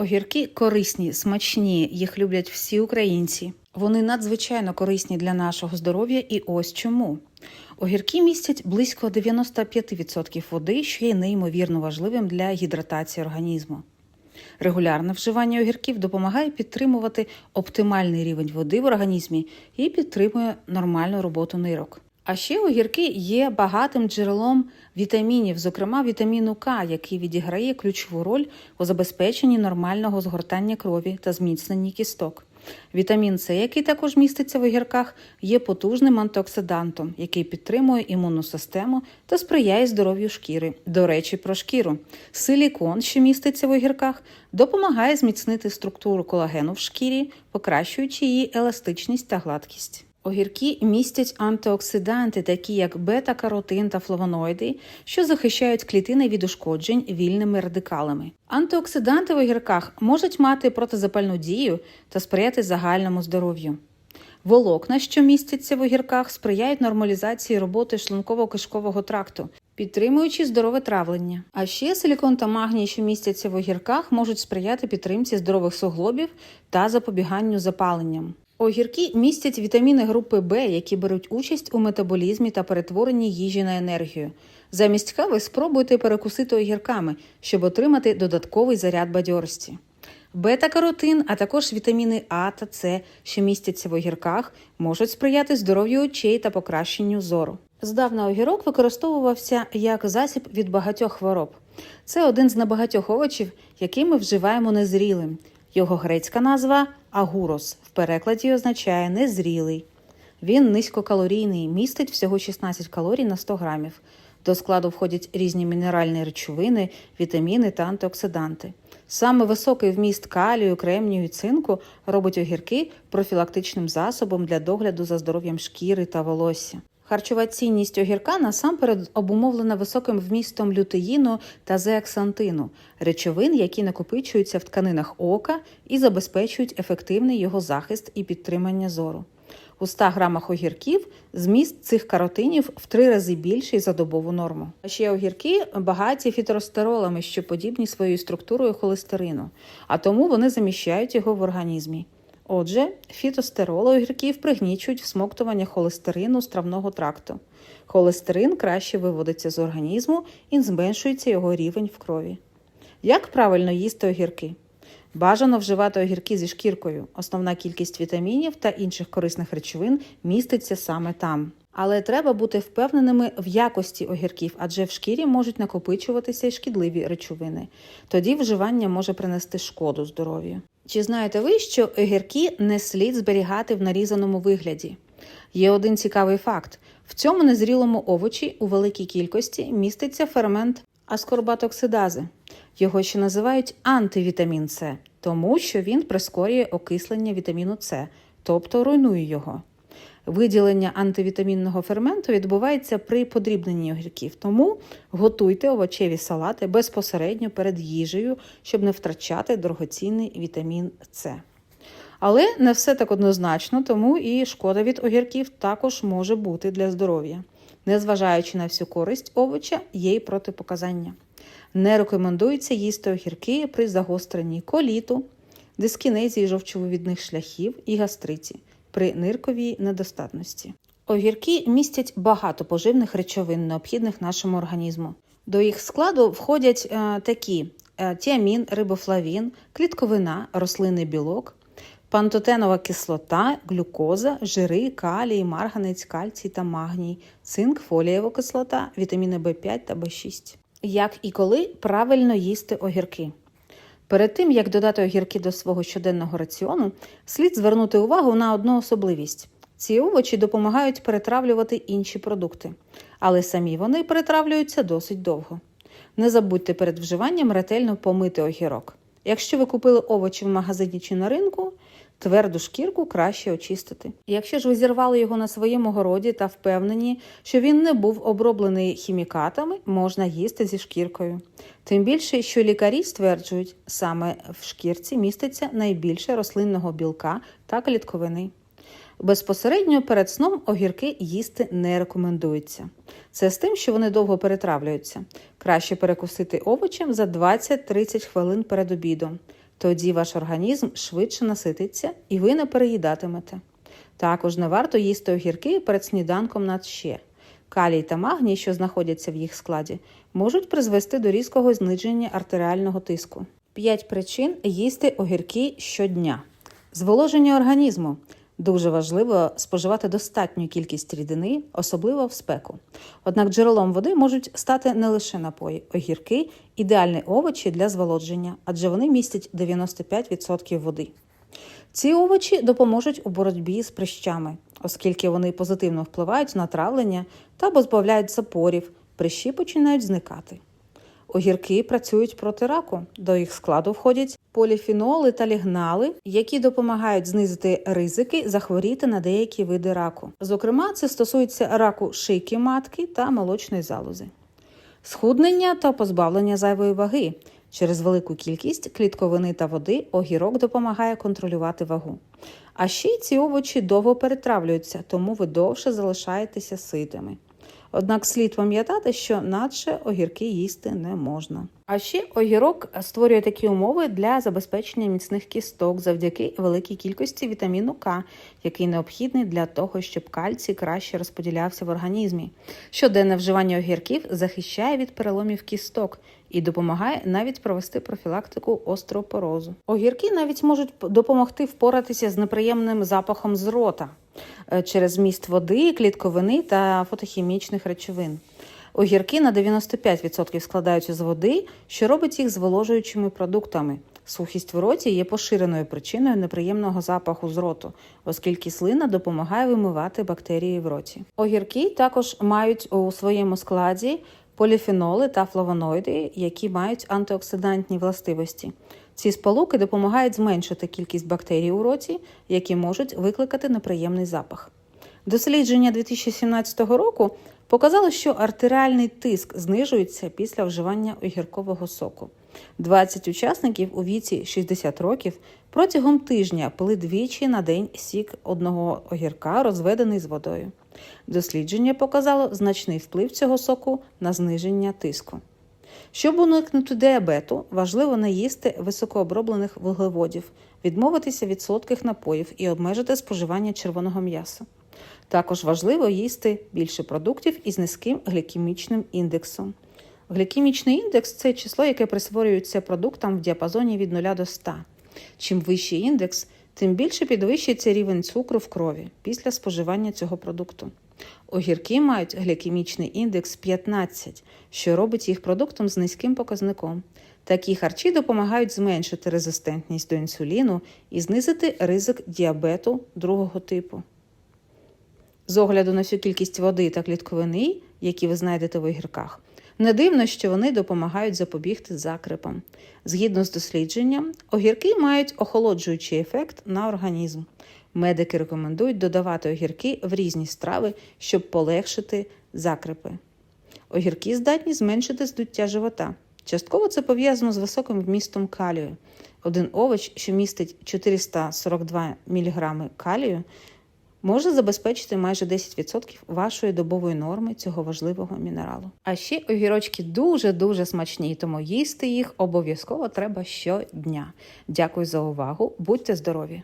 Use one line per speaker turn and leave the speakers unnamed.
Огірки корисні, смачні, їх люблять всі українці. Вони надзвичайно корисні для нашого здоров'я, і ось чому. Огірки містять близько 95% води, що є неймовірно важливим для гідратації організму. Регулярне вживання огірків допомагає підтримувати оптимальний рівень води в організмі і підтримує нормальну роботу нирок. А ще огірки є багатим джерелом вітамінів, зокрема вітаміну К, який відіграє ключову роль у забезпеченні нормального згортання крові та зміцненні кісток. Вітамін С, який також міститься в огірках, є потужним антиоксидантом, який підтримує імунну систему та сприяє здоров'ю шкіри. До речі, про шкіру. Силікон, що міститься в огірках, допомагає зміцнити структуру колагену в шкірі, покращуючи її еластичність та гладкість. Огірки містять антиоксиданти, такі як бета-каротин та флавоноїди, що захищають клітини від ушкоджень вільними радикалами. Антиоксиданти в огірках можуть мати протизапальну дію та сприяти загальному здоров'ю. Волокна, що містяться в огірках, сприяють нормалізації роботи шлунково-кишкового тракту, підтримуючи здорове травлення. А ще силікон та магній, що містяться в огірках, можуть сприяти підтримці здорових суглобів та запобіганню запаленням. Огірки містять вітаміни групи Б, які беруть участь у метаболізмі та перетворенні їжі на енергію. Замість кави спробуйте перекусити огірками, щоб отримати додатковий заряд бадьорості. Бета-каротин, а також вітаміни А та С, що містяться в огірках, можуть сприяти здоров'ю очей та покращенню зору. Здавна огірок використовувався як засіб від багатьох хвороб. Це один з небагатьох овочів, які ми вживаємо незрілим. Його грецька назва агурос в перекладі означає незрілий. Він низькокалорійний, містить всього 16 калорій на 100 грамів. До складу входять різні мінеральні речовини, вітаміни та антиоксиданти. Саме високий вміст калію, кремнію і цинку робить огірки профілактичним засобом для догляду за здоров'ям шкіри та волосся. Харчова цінність огірка насамперед обумовлена високим вмістом лютеїну та зеаксантину речовин, які накопичуються в тканинах ока і забезпечують ефективний його захист і підтримання зору. У 100 грамах огірків зміст цих каротинів в три рази більший за добову норму. А ще огірки багаті фіторостеролами, що подібні своєю структурою холестерину, а тому вони заміщають його в організмі. Отже, фітостероли огірків пригнічують всмоктування холестерину з травного тракту. Холестерин краще виводиться з організму і зменшується його рівень в крові. Як правильно їсти огірки? Бажано вживати огірки зі шкіркою. Основна кількість вітамінів та інших корисних речовин міститься саме там. Але треба бути впевненими в якості огірків, адже в шкірі можуть накопичуватися й шкідливі речовини. Тоді вживання може принести шкоду здоров'ю. Чи знаєте ви, що огірки не слід зберігати в нарізаному вигляді? Є один цікавий факт: в цьому незрілому овочі у великій кількості міститься фермент аскорбатоксидази. Його ще називають антивітамін С, тому що він прискорює окислення вітаміну С, тобто руйнує його. Виділення антивітамінного ферменту відбувається при подрібненні огірків, тому готуйте овочеві салати безпосередньо перед їжею, щоб не втрачати дорогоцінний вітамін С. Але не все так однозначно, тому і шкода від огірків також може бути для здоров'я. Незважаючи на всю користь овоча, є й протипоказання. Не рекомендується їсти огірки при загостренні коліту, дискінезії жовчовивідних шляхів і гастриті при нирковій недостатності. Огірки містять багато поживних речовин, необхідних нашому організму. До їх складу входять е, такі: е, тіамін, рибофлавін, клітковина, рослинний білок, пантотенова кислота, глюкоза, жири, калій, марганець, кальцій та магній, цинк, фолієва кислота, вітаміни В5 та В6. Як і коли правильно їсти огірки? Перед тим, як додати огірки до свого щоденного раціону, слід звернути увагу на одну особливість. Ці овочі допомагають перетравлювати інші продукти, але самі вони перетравлюються досить довго. Не забудьте перед вживанням ретельно помити огірок. Якщо ви купили овочі в магазині чи на ринку, тверду шкірку краще очистити. Якщо ж ви зірвали його на своєму городі та впевнені, що він не був оброблений хімікатами, можна їсти зі шкіркою. Тим більше, що лікарі стверджують, саме в шкірці міститься найбільше рослинного білка та клітковини. Безпосередньо перед сном огірки їсти не рекомендується. Це з тим, що вони довго перетравлюються. Краще перекусити овочем за 20-30 хвилин перед обідом. Тоді ваш організм швидше насититься і ви не переїдатимете. Також не варто їсти огірки перед сніданком надще. Калій та магній, що знаходяться в їх складі, можуть призвести до різкого зниження артеріального тиску. П'ять причин їсти огірки щодня. Зволоження організму. Дуже важливо споживати достатню кількість рідини, особливо в спеку. Однак джерелом води можуть стати не лише напої, огірки ідеальні овочі для зволодження, адже вони містять 95% води. Ці овочі допоможуть у боротьбі з прищами, оскільки вони позитивно впливають на травлення та позбавляють запорів, прищі починають зникати. Огірки працюють проти раку. До їх складу входять поліфеноли та лігнали, які допомагають знизити ризики захворіти на деякі види раку. Зокрема, це стосується раку шийки матки та молочної залози. Схуднення та позбавлення зайвої ваги. Через велику кількість клітковини та води огірок допомагає контролювати вагу. А ще й ці овочі довго перетравлюються, тому ви довше залишаєтеся ситими. Однак слід пам'ятати, що надше огірки їсти не можна. А ще огірок створює такі умови для забезпечення міцних кісток завдяки великій кількості вітаміну К, який необхідний для того, щоб кальцій краще розподілявся в організмі. Щоденне вживання огірків захищає від переломів кісток і допомагає навіть провести профілактику остеопорозу. Огірки навіть можуть допомогти впоратися з неприємним запахом з рота через зміст води, клітковини та фотохімічних речовин. Огірки на 95% складаються з води, що робить їх зволожуючими продуктами. Сухість в роті є поширеною причиною неприємного запаху з роту, оскільки слина допомагає вимивати бактерії в роті. Огірки також мають у своєму складі поліфеноли та флавоноїди, які мають антиоксидантні властивості. Ці сполуки допомагають зменшити кількість бактерій у роті, які можуть викликати неприємний запах. Дослідження 2017 року показало, що артеріальний тиск знижується після вживання огіркового соку. 20 учасників у віці 60 років протягом тижня пили двічі на день сік одного огірка, розведений з водою. Дослідження показало значний вплив цього соку на зниження тиску. Щоб уникнути діабету, важливо не їсти високооброблених вуглеводів, відмовитися від солодких напоїв і обмежити споживання червоного м'яса. Також важливо їсти більше продуктів із низьким глікемічним індексом. Глікемічний індекс це число, яке присвоюється продуктам в діапазоні від 0 до 100. Чим вищий індекс, тим більше підвищується рівень цукру в крові після споживання цього продукту. Огірки мають глікемічний індекс 15, що робить їх продуктом з низьким показником. Такі харчі допомагають зменшити резистентність до інсуліну і знизити ризик діабету другого типу. З огляду на всю кількість води та клітковини, які ви знайдете в огірках, не дивно, що вони допомагають запобігти закрипам. Згідно з дослідженням, огірки мають охолоджуючий ефект на організм. Медики рекомендують додавати огірки в різні страви, щоб полегшити закрипи. Огірки здатні зменшити здуття живота. Частково це пов'язано з високим вмістом калію. Один овоч, що містить 442 мг калію, може забезпечити майже 10% вашої добової норми цього важливого мінералу. А ще огірочки дуже-дуже смачні, тому їсти їх обов'язково треба щодня. Дякую за увагу, будьте здорові!